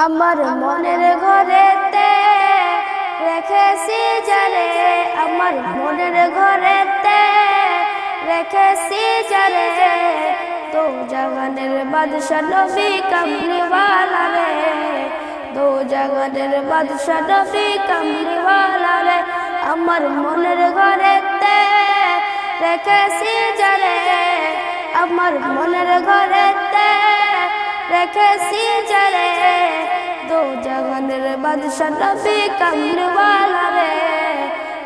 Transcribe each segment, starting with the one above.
আমার মনের ঘরেতে রেখেছি যারে আমার মনের ঘরেতে রেখেছি যারে তো জাগানের বাদশা নবী কামলিওয়ালা রে দো জাগানের বাদশা নবী কামলিওয়ালা রে, আমার মনের ঘরেতে রেখেছি যারে আমার মনের ঘরেতে রেখেছি যারে দো জাগানের বাদশা নবী কামলিওয়ালা রে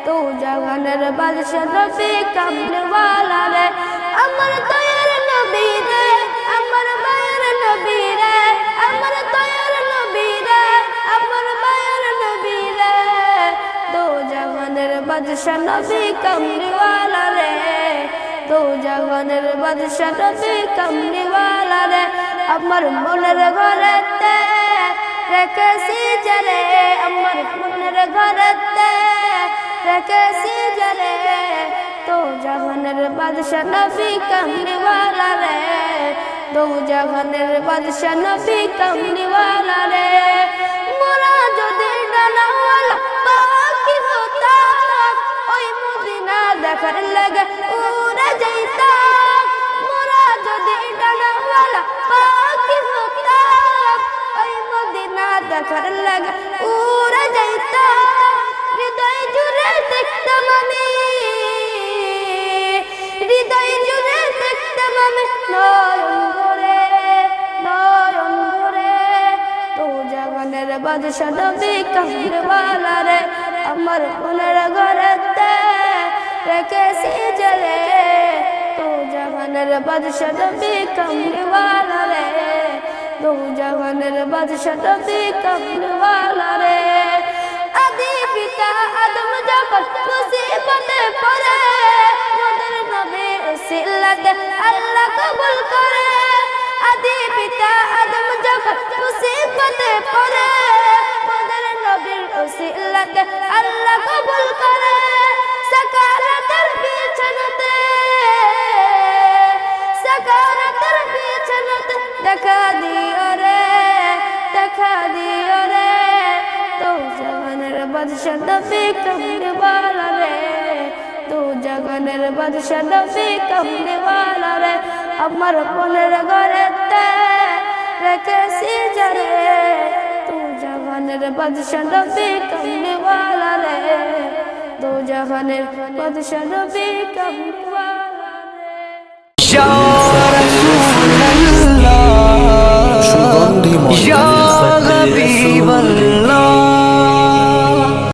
দো জাগানের বাদশা নবী কামলিওয়ালা রে আমার দয়ার নবী রে আমার মায়ের নবী রে আমার দয়ার নবী রে আমার মায়ের নবী রে দো জাগানের বাদশা নবী কামলিওয়ালা রে দো জাগানের বাদশা নবী কামলিওয়ালা রে আমার মনের ঘরেতে রেখেছি যারে আমার মনের ঘরেতে রেখেছি যারে তো জাহানের বাদশা নবী কামলিওয়ালা রে, দো জাহানের বাদশা নবী কামলিওয়ালা রে। মোরা যদি ডানাওয়ালা পাখি হতাম, ওই মদিনা দেখার লাগে আমি নয়ন ভরে নয়ন ভরে তো জাগানের বাদশা নবী কামড়ওয়ালা রে আমার মনের ঘরেতে রেখেছি জলে। তো জাগানের বাদশা নবী কামড়ওয়ালা রে তো জাগানের বাদশা নবী কামড়ওয়ালা রে আদি পিতা আদম যখন মুসিবতে পড়ে মুসিবতে পড়ে, মোদের নবীর উসিলাতে আল্লাহ কবুল করে, সাকারাতের বিছানাতে সাকারাতের বিছানাতে দেখা দিও রে, দেখা দিও রে তো জাগানের বাদশা নবী কামলিওয়ালা রে তো জাগানের বাদশা নবী কামলিওয়ালা রে, আমার মনের ঘরেতে রেখেছি জানে তু জাহানের বাদশা নবী কামনে ওয়ালা রে তু জাহানের বাদশা নবী কামনে ওয়ালা রে সুগন্ধি মহিলা